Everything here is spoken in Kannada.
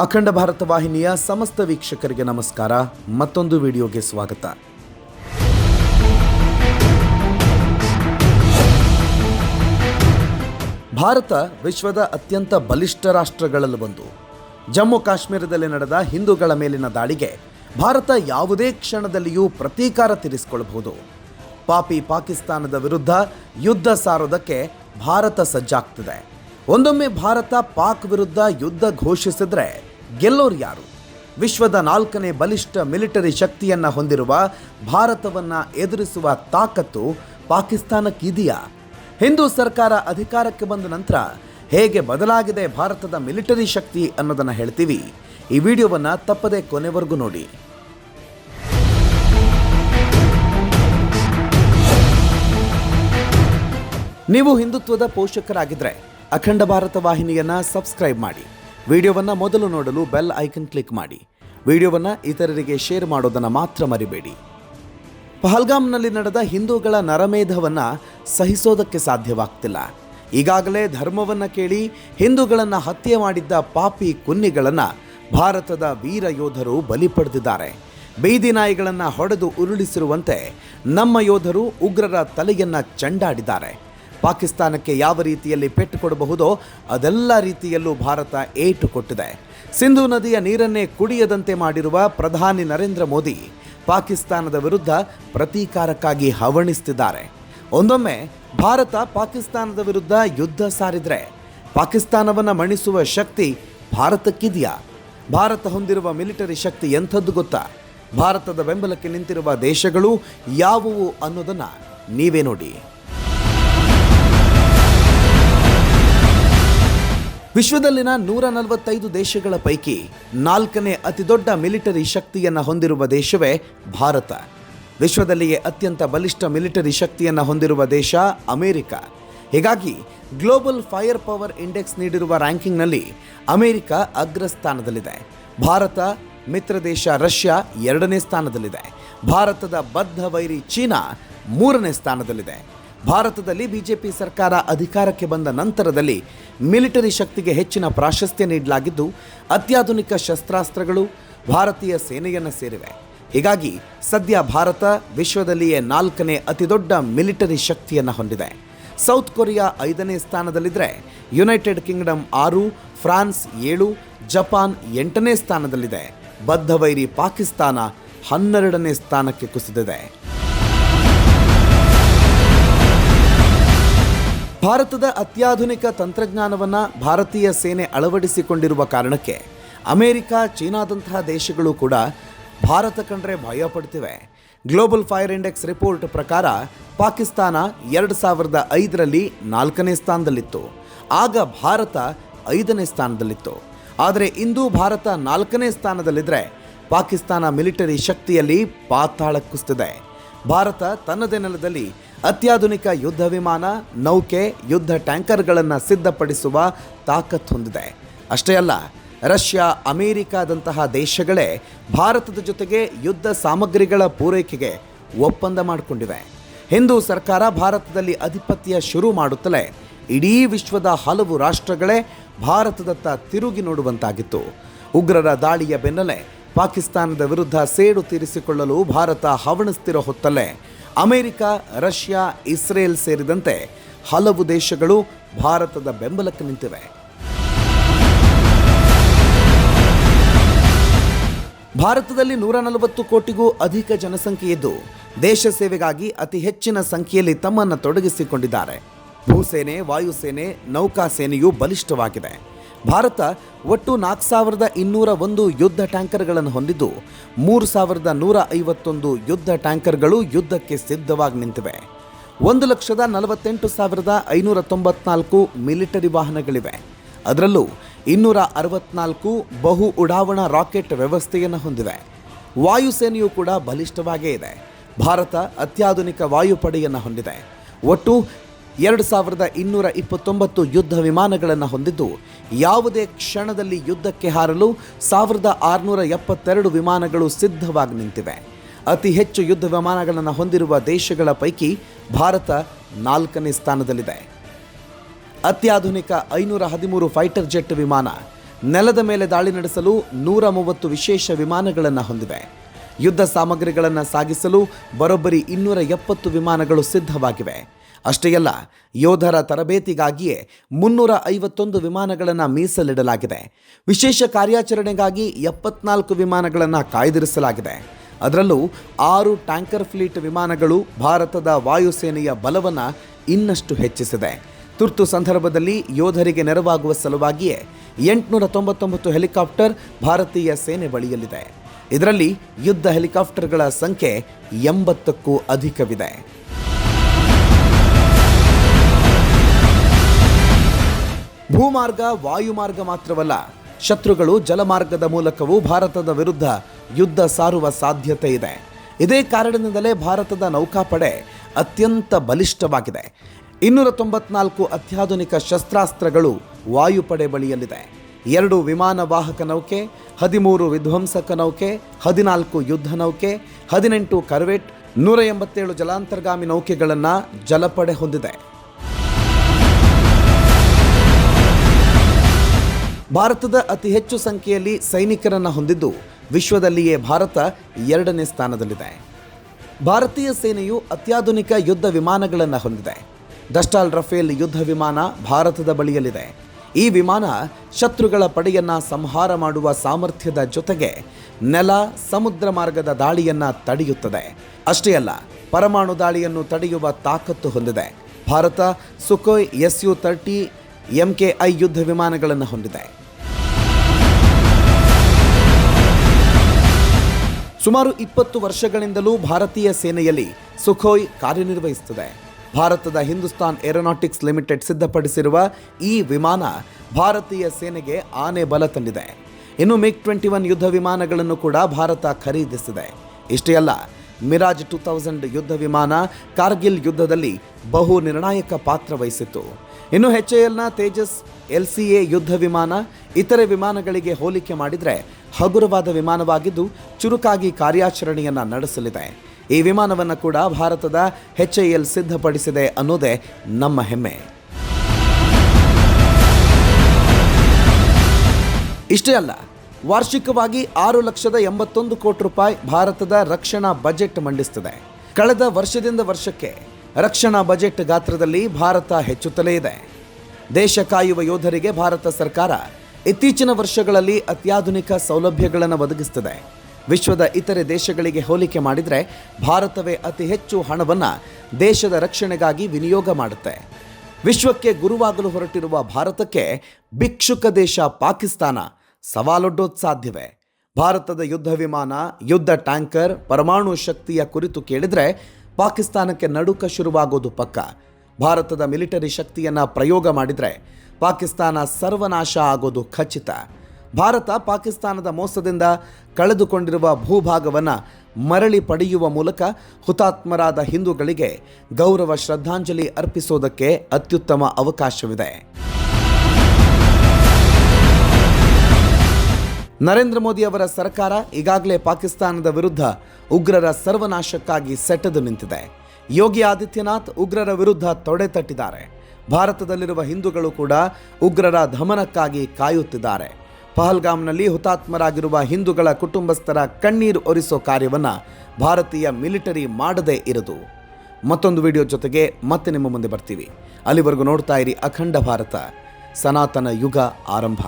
ಅಖಂಡ ಭಾರತ ವಾಹಿನಿಯ ಸಮಸ್ತ ವೀಕ್ಷಕರಿಗೆ ನಮಸ್ಕಾರ. ಮತ್ತೊಂದು ವಿಡಿಯೋಗೆ ಸ್ವಾಗತ. ಭಾರತ ವಿಶ್ವದ ಅತ್ಯಂತ ಬಲಿಷ್ಠ ರಾಷ್ಟ್ರಗಳಲ್ಲಿ ಒಂದು. ಜಮ್ಮು ಕಾಶ್ಮೀರದಲ್ಲಿ ನಡೆದ ಹಿಂದೂಗಳ ಮೇಲಿನ ದಾಳಿಗೆ ಭಾರತ ಯಾವುದೇ ಕ್ಷಣದಲ್ಲಿಯೂ ಪ್ರತೀಕಾರ ತೀರಿಸಿಕೊಳ್ಳಬಹುದು. ಪಾಪಿ ಪಾಕಿಸ್ತಾನದ ವಿರುದ್ಧ ಯುದ್ಧ ಸಾರೋದಕ್ಕೆ ಭಾರತ ಸಜ್ಜಾಗ್ತಿದೆ. ಒಂದೊಮ್ಮೆ ಭಾರತ ಪಾಕ್ ವಿರುದ್ಧ ಯುದ್ಧ ಘೋಷಿಸಿದ್ರೆ ಗೆಲ್ಲೋರು ಯಾರು? ವಿಶ್ವದ ನಾಲ್ಕನೇ ಬಲಿಷ್ಠ ಮಿಲಿಟರಿ ಶಕ್ತಿಯನ್ನು ಹೊಂದಿರುವ ಭಾರತವನ್ನು ಎದುರಿಸುವ ತಾಕತ್ತು ಪಾಕಿಸ್ತಾನಕ್ಕಿದೆಯಾ? ಹಿಂದೂ ಸರ್ಕಾರ ಅಧಿಕಾರಕ್ಕೆ ಬಂದ ನಂತರ ಹೇಗೆ ಬದಲಾಗಿದೆ ಭಾರತದ ಮಿಲಿಟರಿ ಶಕ್ತಿ ಅನ್ನೋದನ್ನು ಹೇಳ್ತೀವಿ. ಈ ವಿಡಿಯೋವನ್ನು ತಪ್ಪದೆ ಕೊನೆವರೆಗೂ ನೋಡಿ. ನೀವು ಹಿಂದುತ್ವದ ಪೋಷಕರಾಗಿದ್ದರೆ ಅಖಂಡ ಭಾರತ ವಾಹಿನಿಯನ್ನು ಸಬ್ಸ್ಕ್ರೈಬ್ ಮಾಡಿ. ವಿಡಿಯೋವನ್ನ ಮೊದಲು ನೋಡಲು ಬೆಲ್ ಐಕನ್ ಕ್ಲಿಕ್ ಮಾಡಿ. ವಿಡಿಯೋವನ್ನು ಇತರರಿಗೆ ಶೇರ್ ಮಾಡೋದನ್ನು ಮಾತ್ರ ಮರಿಬೇಡಿ. ಪಹಲ್ಗಾಮ್ನಲ್ಲಿ ನಡೆದ ಹಿಂದೂಗಳ ನರಮೇಧವನ್ನು ಸಹಿಸೋದಕ್ಕೆ ಸಾಧ್ಯವಾಗ್ತಿಲ್ಲ. ಈಗಾಗಲೇ ಧರ್ಮವನ್ನು ಕೇಳಿ ಹಿಂದೂಗಳನ್ನು ಹತ್ಯೆ ಮಾಡಿದ್ದ ಪಾಪಿ ಕುನ್ನಿಗಳನ್ನು ಭಾರತದ ವೀರ ಯೋಧರು ಬಲಿ ಪಡೆದಿದ್ದಾರೆ. ಬೀದಿ ನಾಯಿಗಳನ್ನು ಹೊಡೆದು ಉರುಳಿಸಿರುವಂತೆ ನಮ್ಮ ಯೋಧರು ಉಗ್ರರ ತಲೆಯನ್ನು ಚಂಡಾಡಿದ್ದಾರೆ. ಪಾಕಿಸ್ತಾನಕ್ಕೆ ಯಾವ ರೀತಿಯಲ್ಲಿ ಪೆಟ್ಟು ಕೊಡಬಹುದೋ ಅದೆಲ್ಲ ರೀತಿಯಲ್ಲೂ ಭಾರತ ಏಟು ಕೊಟ್ಟಿದೆ. ಸಿಂಧು ನದಿಯ ನೀರನ್ನೇ ಕುಡಿಯದಂತೆ ಮಾಡಿರುವ ಪ್ರಧಾನಿ ನರೇಂದ್ರ ಮೋದಿ ಪಾಕಿಸ್ತಾನದ ವಿರುದ್ಧ ಪ್ರತೀಕಾರಕ್ಕಾಗಿ ಹವಣಿಸ್ತಿದ್ದಾರೆ. ಒಂದೊಮ್ಮೆ ಭಾರತ ಪಾಕಿಸ್ತಾನದ ವಿರುದ್ಧ ಯುದ್ಧ ಸಾರಿದರೆ ಪಾಕಿಸ್ತಾನವನ್ನು ಮಣಿಸುವ ಶಕ್ತಿ ಭಾರತಕ್ಕಿದೆಯಾ? ಭಾರತ ಹೊಂದಿರುವ ಮಿಲಿಟರಿ ಶಕ್ತಿ ಎಂಥದ್ದು ಗೊತ್ತಾ? ಭಾರತದ ಬೆಂಬಲಕ್ಕೆ ನಿಂತಿರುವ ದೇಶಗಳು ಯಾವುವು ಅನ್ನೋದನ್ನು ನೀವೇ ನೋಡಿ. ವಿಶ್ವದಲ್ಲಿನ ನೂರ ನಲವತ್ತೈದು ದೇಶಗಳ ಪೈಕಿ ನಾಲ್ಕನೇ ಅತಿದೊಡ್ಡ ಮಿಲಿಟರಿ ಶಕ್ತಿಯನ್ನು ಹೊಂದಿರುವ ದೇಶವೇ ಭಾರತ. ವಿಶ್ವದಲ್ಲಿಯೇ ಅತ್ಯಂತ ಬಲಿಷ್ಠ ಮಿಲಿಟರಿ ಶಕ್ತಿಯನ್ನು ಹೊಂದಿರುವ ದೇಶ ಅಮೆರಿಕ. ಹೀಗಾಗಿ ಗ್ಲೋಬಲ್ ಫೈರ್ ಪವರ್ ಇಂಡೆಕ್ಸ್ ನೀಡಿರುವ ರ್ಯಾಂಕಿಂಗ್ನಲ್ಲಿ ಅಮೆರಿಕ ಅಗ್ರಸ್ಥಾನದಲ್ಲಿದೆ. ಭಾರತ, ಮಿತ್ರ ದೇಶ ರಷ್ಯಾ ಎರಡನೇ ಸ್ಥಾನದಲ್ಲಿದೆ. ಭಾರತದ ಬದ್ಧ ವೈರಿ ಚೀನಾ ಮೂರನೇ ಸ್ಥಾನದಲ್ಲಿದೆ. ಭಾರತದಲ್ಲಿ ಬಿಜೆಪಿ ಸರ್ಕಾರ ಅಧಿಕಾರಕ್ಕೆ ಬಂದ ನಂತರದಲ್ಲಿ ಮಿಲಿಟರಿ ಶಕ್ತಿಗೆ ಹೆಚ್ಚಿನ ಪ್ರಾಶಸ್ತ್ಯ ನೀಡಲಾಗಿದ್ದು, ಅತ್ಯಾಧುನಿಕ ಶಸ್ತ್ರಾಸ್ತ್ರಗಳು ಭಾರತೀಯ ಸೇನೆಯನ್ನು ಸೇರಿವೆ. ಹೀಗಾಗಿ ಸದ್ಯ ಭಾರತ ವಿಶ್ವದಲ್ಲಿಯೇ ನಾಲ್ಕನೇ ಅತಿದೊಡ್ಡ ಮಿಲಿಟರಿ ಶಕ್ತಿಯನ್ನು ಹೊಂದಿದೆ. ಸೌತ್ ಕೊರಿಯಾ ಐದನೇ ಸ್ಥಾನದಲ್ಲಿದ್ದರೆ ಯುನೈಟೆಡ್ ಕಿಂಗ್ಡಮ್ ಆರು, ಫ್ರಾನ್ಸ್ ಏಳು, ಜಪಾನ್ ಎಂಟನೇ ಸ್ಥಾನದಲ್ಲಿದೆ. ಬದ್ಧವೈರಿ ಪಾಕಿಸ್ತಾನ ಹನ್ನೆರಡನೇ ಸ್ಥಾನಕ್ಕೆ ಕುಸಿದಿದೆ. ಭಾರತದ ಅತ್ಯಾಧುನಿಕ ತಂತ್ರಜ್ಞಾನವನ್ನು ಭಾರತೀಯ ಸೇನೆ ಅಳವಡಿಸಿಕೊಂಡಿರುವ ಕಾರಣಕ್ಕೆ ಅಮೆರಿಕ, ಚೀನಾದಂತಹ ದೇಶಗಳು ಕೂಡ ಭಾರತ ಕಂಡ್ರೆ ಭಯ ಪಡ್ತಿವೆ. ಗ್ಲೋಬಲ್ ಫೈರ್ ಇಂಡೆಕ್ಸ್ ರಿಪೋರ್ಟ್ ಪ್ರಕಾರ ಪಾಕಿಸ್ತಾನ ಎರಡು ಸಾವಿರದ ಐದರಲ್ಲಿ ನಾಲ್ಕನೇ ಸ್ಥಾನದಲ್ಲಿತ್ತು. ಆಗ ಭಾರತ ಐದನೇ ಸ್ಥಾನದಲ್ಲಿತ್ತು. ಆದರೆ ಇಂದು ಭಾರತ ನಾಲ್ಕನೇ ಸ್ಥಾನದಲ್ಲಿದ್ದರೆ ಪಾಕಿಸ್ತಾನ ಮಿಲಿಟರಿ ಶಕ್ತಿಯಲ್ಲಿ ಪಾತಾಳ ಕುಸ್ತಿದೆ. ಭಾರತ ತನ್ನದೇ ನೆಲದಲ್ಲಿ ಅತ್ಯಾಧುನಿಕ ಯುದ್ಧ ವಿಮಾನ, ನೌಕೆ, ಯುದ್ಧ ಟ್ಯಾಂಕರ್ಗಳನ್ನು ಸಿದ್ಧಪಡಿಸುವ ತಾಕತ್ ಹೊಂದಿದೆ. ಅಷ್ಟೇ ಅಲ್ಲ, ರಷ್ಯಾ, ಅಮೇರಿಕಾದಂತಹ ದೇಶಗಳೇ ಭಾರತದ ಜೊತೆಗೆ ಯುದ್ಧ ಸಾಮಗ್ರಿಗಳ ಪೂರೈಕೆಗೆ ಒಪ್ಪಂದ ಮಾಡಿಕೊಂಡಿವೆ. ಹಿಂದೂ ಸರ್ಕಾರ ಭಾರತದಲ್ಲಿ ಅಧಿಪತ್ಯ ಶುರು ಮಾಡುತ್ತಲೇ ಇಡೀ ವಿಶ್ವದ ಹಲವು ರಾಷ್ಟ್ರಗಳೇ ಭಾರತದತ್ತ ತಿರುಗಿ ನೋಡುವಂತಾಗಿತ್ತು. ಉಗ್ರರ ದಾಳಿಯ ಬೆನ್ನಲ್ಲೇ ಪಾಕಿಸ್ತಾನದ ವಿರುದ್ಧ ಸೇಡು ತೀರಿಸಿಕೊಳ್ಳಲು ಭಾರತ ಹವಣಿಸ್ತಿರೋ ಹೊತ್ತಲ್ಲೇ ಅಮೆರಿಕ, ರಷ್ಯಾ, ಇಸ್ರೇಲ್ ಸೇರಿದಂತೆ ಹಲವು ದೇಶಗಳು ಭಾರತದ ಬೆಂಬಲಕ್ಕೆ ನಿಂತಿವೆ. ಭಾರತದಲ್ಲಿ ನೂರ ನಲವತ್ತು ಕೋಟಿಗೂ ಅಧಿಕ ಜನಸಂಖ್ಯೆ ಇದ್ದು, ದೇಶ ಸೇವೆಗಾಗಿ ಅತಿ ಹೆಚ್ಚಿನ ಸಂಖ್ಯೆಯಲ್ಲಿ ತಮ್ಮನ್ನು ತೊಡಗಿಸಿಕೊಂಡಿದ್ದಾರೆ. ಭೂಸೇನೆ, ವಾಯುಸೇನೆ, ನೌಕಾಸೇನೆಯು ಬಲಿಷ್ಠವಾಗಿದೆ. ಭಾರತ ಒಟ್ಟು ನಾಲ್ಕು ಸಾವಿರದ ಇನ್ನೂರ ಒಂದು ಯುದ್ಧ ಟ್ಯಾಂಕರ್ಗಳನ್ನು ಹೊಂದಿದ್ದು, ಮೂರು ಸಾವಿರದ ನೂರ ಐವತ್ತೊಂದು ಯುದ್ಧ ಟ್ಯಾಂಕರ್ಗಳು ಯುದ್ಧಕ್ಕೆ ಸಿದ್ಧವಾಗಿ ನಿಂತಿವೆ. ಒಂದು ಲಕ್ಷದ ನಲವತ್ತೆಂಟು ಸಾವಿರದ ಐನೂರ ತೊಂಬತ್ನಾಲ್ಕು ಮಿಲಿಟರಿ ವಾಹನಗಳಿವೆ. ಅದರಲ್ಲೂ ಇನ್ನೂರ ಅರವತ್ನಾಲ್ಕು ಬಹು ಉಡಾವಣಾ ರಾಕೆಟ್ ವ್ಯವಸ್ಥೆಯನ್ನು ಹೊಂದಿವೆ. ವಾಯುಸೇನೆಯು ಕೂಡ ಬಲಿಷ್ಠವಾಗೇ ಇದೆ. ಭಾರತ ಅತ್ಯಾಧುನಿಕ ವಾಯುಪಡೆಯನ್ನು ಹೊಂದಿದೆ. ಒಟ್ಟು ಎರಡು ಸಾವಿರದ ಇನ್ನೂರ ಇಪ್ಪತ್ತೊಂಬತ್ತು ಯುದ್ಧ ವಿಮಾನಗಳನ್ನು ಹೊಂದಿದ್ದು, ಯಾವುದೇ ಕ್ಷಣದಲ್ಲಿ ಯುದ್ಧಕ್ಕೆ ಹಾರಲು ಸಾವಿರದ ಆರುನೂರ ಎಪ್ಪತ್ತೆರಡು ವಿಮಾನಗಳು ಸಿದ್ಧವಾಗಿ ನಿಂತಿವೆ. ಅತಿ ಹೆಚ್ಚು ಯುದ್ಧ ವಿಮಾನಗಳನ್ನು ಹೊಂದಿರುವ ದೇಶಗಳ ಪೈಕಿ ಭಾರತ ನಾಲ್ಕನೇ ಸ್ಥಾನದಲ್ಲಿದೆ. ಅತ್ಯಾಧುನಿಕ ಐನೂರ ಹದಿಮೂರು ಫೈಟರ್ ಜೆಟ್ ವಿಮಾನ ನೆಲದ ಮೇಲೆ ದಾಳಿ ನಡೆಸಲು ನೂರ ಮೂವತ್ತು ವಿಶೇಷ ವಿಮಾನಗಳನ್ನು ಹೊಂದಿವೆ. ಯುದ್ಧ ಸಾಮಗ್ರಿಗಳನ್ನು ಸಾಗಿಸಲು ಬರೋಬ್ಬರಿ ಇನ್ನೂರ ಎಪ್ಪತ್ತು ವಿಮಾನಗಳು ಸಿದ್ಧವಾಗಿವೆ. ಅಷ್ಟೇ ಅಲ್ಲ, ಯೋಧರ ತರಬೇತಿಗಾಗಿಯೇ ಮುನ್ನೂರ ಐವತ್ತೊಂದು ವಿಮಾನಗಳನ್ನು ಮೀಸಲಿಡಲಾಗಿದೆ. ವಿಶೇಷ ಕಾರ್ಯಾಚರಣೆಗಾಗಿ ಎಪ್ಪತ್ನಾಲ್ಕು ವಿಮಾನಗಳನ್ನು ಕಾಯ್ದಿರಿಸಲಾಗಿದೆ. ಅದರಲ್ಲೂ ಆರು ಟ್ಯಾಂಕರ್ ಫ್ಲೀಟ್ ವಿಮಾನಗಳು ಭಾರತದ ವಾಯುಸೇನೆಯ ಬಲವನ್ನು ಇನ್ನಷ್ಟು ಹೆಚ್ಚಿಸಿದೆ. ತುರ್ತು ಸಂದರ್ಭದಲ್ಲಿ ಯೋಧರಿಗೆ ನೆರವಾಗುವ ಸಲುವಾಗಿಯೇ ಎಂಟುನೂರ ತೊಂಬತ್ತೊಂಬತ್ತು ಹೆಲಿಕಾಪ್ಟರ್ ಭಾರತೀಯ ಸೇನೆ ಬಳಿಯಲ್ಲಿದೆ. ಇದರಲ್ಲಿ ಯುದ್ಧ ಹೆಲಿಕಾಪ್ಟರ್ಗಳ ಸಂಖ್ಯೆ ಎಂಬತ್ತಕ್ಕೂ ಅಧಿಕವಿದೆ. ಭೂಮಾರ್ಗ, ವಾಯುಮಾರ್ಗ ಮಾತ್ರವಲ್ಲ, ಶತ್ರುಗಳು ಜಲಮಾರ್ಗದ ಮೂಲಕವೂ ಭಾರತದ ವಿರುದ್ಧ ಯುದ್ಧ ಸಾರುವ ಸಾಧ್ಯತೆ ಇದೆ. ಇದೇ ಕಾರಣದಿಂದಲೇ ಭಾರತದ ನೌಕಾಪಡೆ ಅತ್ಯಂತ ಬಲಿಷ್ಠವಾಗಿದೆ. ಇನ್ನೂರ ತೊಂಬತ್ನಾಲ್ಕು ಅತ್ಯಾಧುನಿಕ ಶಸ್ತ್ರಾಸ್ತ್ರಗಳು ವಾಯುಪಡೆ ಬಳಿಯಲ್ಲಿದೆ. ಎರಡು ವಿಮಾನ ವಾಹಕ ನೌಕೆ, ಹದಿಮೂರು ವಿಧ್ವಂಸಕ ನೌಕೆ, ಹದಿನಾಲ್ಕು ಯುದ್ಧ ನೌಕೆ, ಹದಿನೆಂಟು ಕರ್ವೆಟ್, ನೂರ ಎಂಬತ್ತೇಳು ಜಲಾಂತರ್ಗಾಮಿ ನೌಕೆಗಳನ್ನು ಜಲಪಡೆ ಹೊಂದಿದೆ. ಭಾರತದ ಅತಿ ಹೆಚ್ಚು ಸಂಖ್ಯೆಯಲ್ಲಿ ಸೈನಿಕರನ್ನು ಹೊಂದಿದ್ದು ವಿಶ್ವದಲ್ಲಿಯೇ ಭಾರತ ಎರಡನೇ ಸ್ಥಾನದಲ್ಲಿದೆ. ಭಾರತೀಯ ಸೇನೆಯು ಅತ್ಯಾಧುನಿಕ ಯುದ್ಧ ವಿಮಾನಗಳನ್ನು ಹೊಂದಿದೆ. ಡಸ್ಟಾಲ್ ರಫೇಲ್ ಯುದ್ಧ ವಿಮಾನ ಭಾರತದ ಬಳಿಯಲ್ಲಿದೆ. ಈ ವಿಮಾನ ಶತ್ರುಗಳ ಪಡೆಯನ್ನು ಸಂಹಾರ ಮಾಡುವ ಸಾಮರ್ಥ್ಯದ ಜೊತೆಗೆ ನೆಲ, ಸಮುದ್ರ ಮಾರ್ಗದ ದಾಳಿಯನ್ನು ತಡೆಯುತ್ತದೆ. ಅಷ್ಟೇ ಅಲ್ಲ, ಪರಮಾಣು ದಾಳಿಯನ್ನು ತಡೆಯುವ ತಾಕತ್ತು ಹೊಂದಿದೆ. Bharat Sukhoi S U thirty MKI ಯುದ್ಧ ವಿಮಾನಗಳನ್ನು ಹೊಂದಿದೆ. ಸುಮಾರು ಇಪ್ಪತ್ತು ವರ್ಷಗಳಿಂದಲೂ ಭಾರತೀಯ ಸೇನೆಯಲ್ಲಿ ಸುಖೋಯ್ ಕಾರ್ಯನಿರ್ವಹಿಸುತ್ತದೆ. ಭಾರತದ ಹಿಂದೂಸ್ತಾನ್ ಏರೋನಾಟಿಕ್ಸ್ ಲಿಮಿಟೆಡ್ ಸಿದ್ಧಪಡಿಸಿರುವ ಈ ವಿಮಾನ ಭಾರತೀಯ ಸೇನೆಗೆ ಆನೆ ಬಲ ತಂದಿದೆ. ಇನ್ನು ಮಿಗ್ ಟ್ವೆಂಟಿ ಒನ್ ಯುದ್ಧ ವಿಮಾನಗಳನ್ನು ಕೂಡ ಭಾರತ ಖರೀದಿಸಿದೆ. ಇಷ್ಟೇ ಅಲ್ಲ, ಮಿರಾಜ್ ಟೂ ತೌಸಂಡ್ ಯುದ್ಧ ವಿಮಾನ ಕಾರ್ಗಿಲ್ ಯುದ್ಧದಲ್ಲಿ ಬಹು ನಿರ್ಣಾಯಕ ಪಾತ್ರ ವಹಿಸಿತ್ತು. ಇನ್ನು ಎಚ್ ಎಲ್ನ ತೇಜಸ್ ಎಲ್ ಸಿ ಎ ಯುದ್ಧ ವಿಮಾನ, ಇತರೆ ವಿಮಾನಗಳಿಗೆ ಹೋಲಿಕೆ ಮಾಡಿದರೆ ಹಗುರವಾದ ವಿಮಾನವಾಗಿದ್ದು ಚುರುಕಾಗಿ ಕಾರ್ಯಾಚರಣೆಯನ್ನು ನಡೆಸಲಿದೆ. ಈ ವಿಮಾನವನ್ನು ಕೂಡ ಭಾರತದ ಎಚ್ ಎಲ್ ಸಿದ್ಧಪಡಿಸಿದೆ ಅನ್ನೋದೇ ನಮ್ಮ ಹೆಮ್ಮೆ. ಇಷ್ಟೇ ಅಲ್ಲ, ವಾರ್ಷಿಕವಾಗಿ ಆರು ಲಕ್ಷದ ಎಂಬತ್ತೊಂದು ಕೋಟಿ ರೂಪಾಯಿ ಭಾರತದ ರಕ್ಷಣಾ ಬಜೆಟ್ ಮಂಡಿಸುತ್ತದೆ ಕಳೆದ ವರ್ಷದಿಂದ ವರ್ಷಕ್ಕೆ ರಕ್ಷಣಾ ಬಜೆಟ್ ಗಾತ್ರದಲ್ಲಿ ಭಾರತ ಹೆಚ್ಚುತ್ತಲೇ ಇದೆ. ದೇಶ ಕಾಯುವ ಯೋಧರಿಗೆ ಭಾರತ ಸರ್ಕಾರ ಇತ್ತೀಚಿನ ವರ್ಷಗಳಲ್ಲಿ ಅತ್ಯಾಧುನಿಕ ಸೌಲಭ್ಯಗಳನ್ನು ಒದಗಿಸುತ್ತದೆ. ವಿಶ್ವದ ಇತರೆ ದೇಶಗಳಿಗೆ ಹೋಲಿಕೆ ಮಾಡಿದರೆ ಭಾರತವೇ ಅತಿ ಹೆಚ್ಚು ಹಣವನ್ನು ದೇಶದ ರಕ್ಷಣೆಗಾಗಿ ವಿನಿಯೋಗ ಮಾಡುತ್ತೆ. ವಿಶ್ವಕ್ಕೆ ಗುರುವಾಗಲು ಹೊರಟಿರುವ ಭಾರತಕ್ಕೆ ಭಿಕ್ಷುಕ ದೇಶ ಪಾಕಿಸ್ತಾನ ಸವಾಲೊಡ್ಡೋದು ಸಾಧ್ಯವೇ? ಭಾರತದ ಯುದ್ಧ ವಿಮಾನ, ಯುದ್ಧ ಟ್ಯಾಂಕರ್, ಪರಮಾಣು ಶಕ್ತಿಯ ಕುರಿತು ಕೇಳಿದರೆ ಪಾಕಿಸ್ತಾನಕ್ಕೆ ನಡುಕ ಶುರುವಾಗೋದು ಪಕ್ಕ. ಭಾರತದ ಮಿಲಿಟರಿ ಶಕ್ತಿಯನ್ನು ಪ್ರಯೋಗ ಮಾಡಿದರೆ ಪಾಕಿಸ್ತಾನ ಸರ್ವನಾಶ ಆಗೋದು ಖಚಿತ. ಭಾರತ ಪಾಕಿಸ್ತಾನದ ಮೋಸದಿಂದ ಕಳೆದುಕೊಂಡಿರುವ ಭೂಭಾಗವನ್ನು ಮರಳಿ ಪಡೆಯುವ ಮೂಲಕ ಹುತಾತ್ಮರಾದ ಹಿಂದೂಗಳಿಗೆ ಗೌರವ ಶ್ರದ್ಧಾಂಜಲಿ ಅರ್ಪಿಸೋದಕ್ಕೆ ಅತ್ಯುತ್ತಮ ಅವಕಾಶವಿದೆ. ನರೇಂದ್ರ ಮೋದಿ ಅವರ ಸರ್ಕಾರ ಈಗಾಗಲೇ ಪಾಕಿಸ್ತಾನದ ವಿರುದ್ಧ ಉಗ್ರರ ಸರ್ವನಾಶಕ್ಕಾಗಿ ಸೆಟೆದು ನಿಂತಿದೆ. ಯೋಗಿ ಆದಿತ್ಯನಾಥ್ ಉಗ್ರರ ವಿರುದ್ಧ ತೊಡೆ ತಟ್ಟಿದ್ದಾರೆ. ಭಾರತದಲ್ಲಿರುವ ಹಿಂದೂಗಳು ಕೂಡ ಉಗ್ರರ ದಮನಕ್ಕಾಗಿ ಕಾಯುತ್ತಿದ್ದಾರೆ. ಪಹಲ್ಗಾಮ್ನಲ್ಲಿ ಹುತಾತ್ಮರಾಗಿರುವ ಹಿಂದೂಗಳ ಕುಟುಂಬಸ್ಥರ ಕಣ್ಣೀರು ಒರಿಸೋ ಕಾರ್ಯವನ್ನು ಭಾರತೀಯ ಮಿಲಿಟರಿ ಮಾಡದೇ ಇರದು. ಮತ್ತೊಂದು ವಿಡಿಯೋ ಜೊತೆಗೆ ಮತ್ತೆ ನಿಮ್ಮ ಮುಂದೆ ಬರ್ತೀವಿ. ಅಲ್ಲಿವರೆಗೂ ನೋಡ್ತಾ ಇರಿ ಅಖಂಡ ಭಾರತ. ಸನಾತನ ಯುಗ ಆರಂಭ.